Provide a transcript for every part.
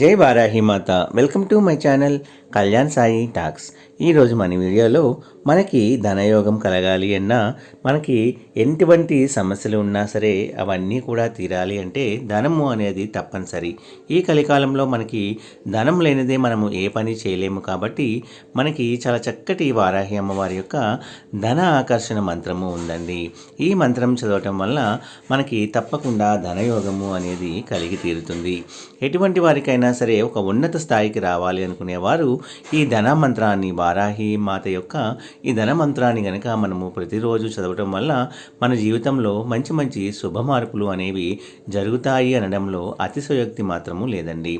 జై Varahi Mata. Welcome to my channel Kalyan Sai talks. ఈరోజు మన వీడియోలో మనకి ధనయోగం కలగాలి అన్నా మనకి ఎటువంటి సమస్యలు ఉన్నా సరే అవన్నీ కూడా తీరాలి అంటే ధనము అనేది తప్పనిసరి. ఈ కలికాలంలో మనకి ధనం లేనిదే మనము ఏ పని చేయలేము కాబట్టి మనకి చాలా చక్కటి వారాహి అమ్మవారి యొక్క ధన ఆకర్షణ మంత్రము ఉందండి. ఈ మంత్రం చదవటం వల్ల మనకి తప్పకుండా ధనయోగము అనేది కలిగి తీరుతుంది. ఎటువంటి వారికైనా సరే ఒక ఉన్నత స్థాయికి రావాలి అనుకునేవారు ఈ ధన మంత్రాన్ని వారాహి మాత యొక్క ఈ ధన మంత్రాన్ని గనక మనము ప్రతిరోజు చదవటం వల్ల మన జీవితంలో మంచి మంచి శుభ మార్పులు అనేవి జరుగుతాయి అనడంలో అతిశయోక్తి మాత్రము లేదండి.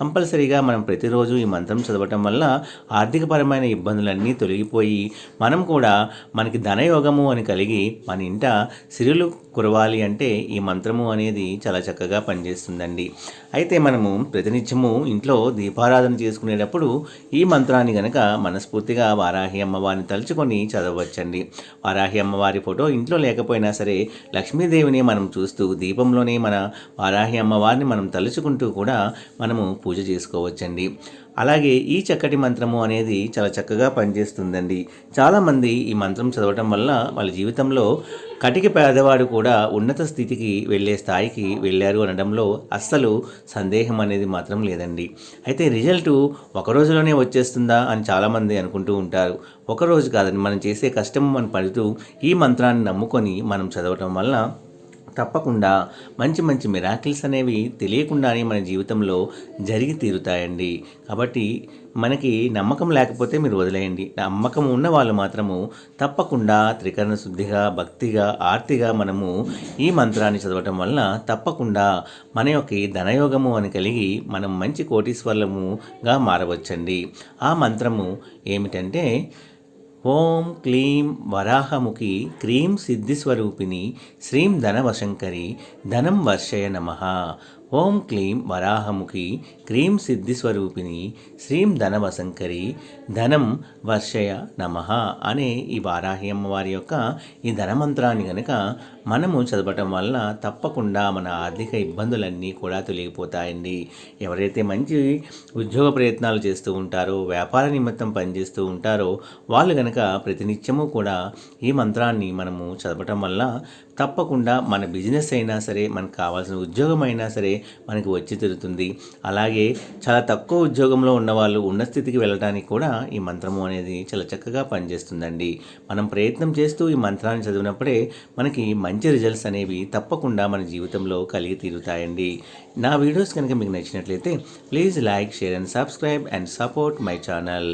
కంపల్సరీగా మనం ప్రతిరోజు ఈ మంత్రం చదవటం వల్ల ఆర్థికపరమైన ఇబ్బందులన్నీ తొలగిపోయి మనం కూడా మనకి ధనయోగము అని కలిగి మన ఇంట సిరులు కురవాలి అంటే ఈ మంత్రము అనేది చాలా చక్కగా పనిచేస్తుందండి. అయితే మనము నిత్యము ఇంట్లో దీపారాధన చేసుకునేటప్పుడు ఈ మంత్రాన్ని గనక మనస్ఫూర్తిగా వారాహి అమ్మవారిని తలుచుకొని చదవచ్చండి. వారాహి అమ్మవారి ఫోటో ఇంట్లో లేకపోయినా సరే లక్ష్మీదేవిని మనం చూస్తూ దీపంలోనే మన వారాహి అమ్మవారిని మనం తలుచుకుంటూ కూడా మనము పూజ చేసుకోవచ్చండి. అలాగే ఈ చక్కటి మంత్రము అనేది చాలా చక్కగా పనిచేస్తుందండి. చాలామంది ఈ మంత్రం చదవటం వల్ల వాళ్ళ జీవితంలో కటిక పేదవాడు కూడా ఉన్నత స్థితికి వెళ్ళే స్థాయికి వెళ్ళారు అనడంలో అస్సలు సందేహం అనేది మాత్రం లేదండి. అయితే రిజల్ట్ ఒక రోజులోనే వచ్చేస్తుందా అని చాలామంది అనుకుంటూ ఉంటారు. ఒక రోజు కాదండి మనం చేసే కష్టం మనం పడుతూ ఈ మంత్రాన్ని నమ్ముకొని మనం చదవటం వల్ల తప్పకుండా మంచి మంచి మిరాకిల్స్ అనేవి తెలియకుండానే మన జీవితంలో జరిగి తీరుతాయండి. కాబట్టి మనకి నమ్మకం లేకపోతే మీరు వదిలేయండి. నమ్మకం ఉన్న వాళ్ళు మాత్రము తప్పకుండా త్రికరణ శుద్ధిగా భక్తిగా ఆర్తిగా మనము ఈ మంత్రాన్ని చదవటం వలన తప్పకుండా మన యొక్క ధనయోగము అని కలిగి మనం మంచి కోటీశ్వర్లముగా మారవచ్చండి. ఆ మంత్రము ఏమిటంటే ఓం క్లీం వరాహముఖి క్రీం సిద్ధిస్వరూపిణి శ్రీం ధనవశంకరి ధనం వర్షయ నమ ఓం క్లీం వరాహముఖి క్రీం సిద్ధిస్వరూపిణి శ్రీం ధనవశంకరి ధనం వర్షయ నమ అనే ఈ వారాహి అమ్మవారి యొక్క ఈ ధనమంత్రాన్ని కనుక మనము చదవటం వలన తప్పకుండా మన ఆర్థిక ఇబ్బందులన్నీ కూడా తొలగిపోతాయండి. ఎవరైతే మంచి ఉద్యోగ ప్రయత్నాలు చేస్తూ ఉంటారో వ్యాపార నిమిత్తం పనిచేస్తూ ఉంటారో వాళ్ళు కనుక ప్రతినిత్యము కూడా ఈ మంత్రాన్ని మనము చదవటం వల్ల తప్పకుండా మన బిజినెస్ అయినా సరే మనకు కావాల్సిన ఉద్యోగం అయినా సరే మనకి వచ్చి తిరుగుతుంది. అలాగే చాలా తక్కువ ఉద్యోగంలో ఉన్నవాళ్ళు ఉన్న స్థితికి వెళ్ళడానికి కూడా ఈ మంత్రము అనేది చాలా చక్కగా పనిచేస్తుందండి. మనం ప్రయత్నం చేస్తూ ఈ మంత్రాన్ని చదివినప్పుడే మనకి మంచి రిజల్ట్స్ అనేవి తప్పకుండా మన జీవితంలో కలిగి తీరుతాయండి. నా వీడియోస్ కనుక మీకు నచ్చినట్లయితే please like share and subscribe and support my channel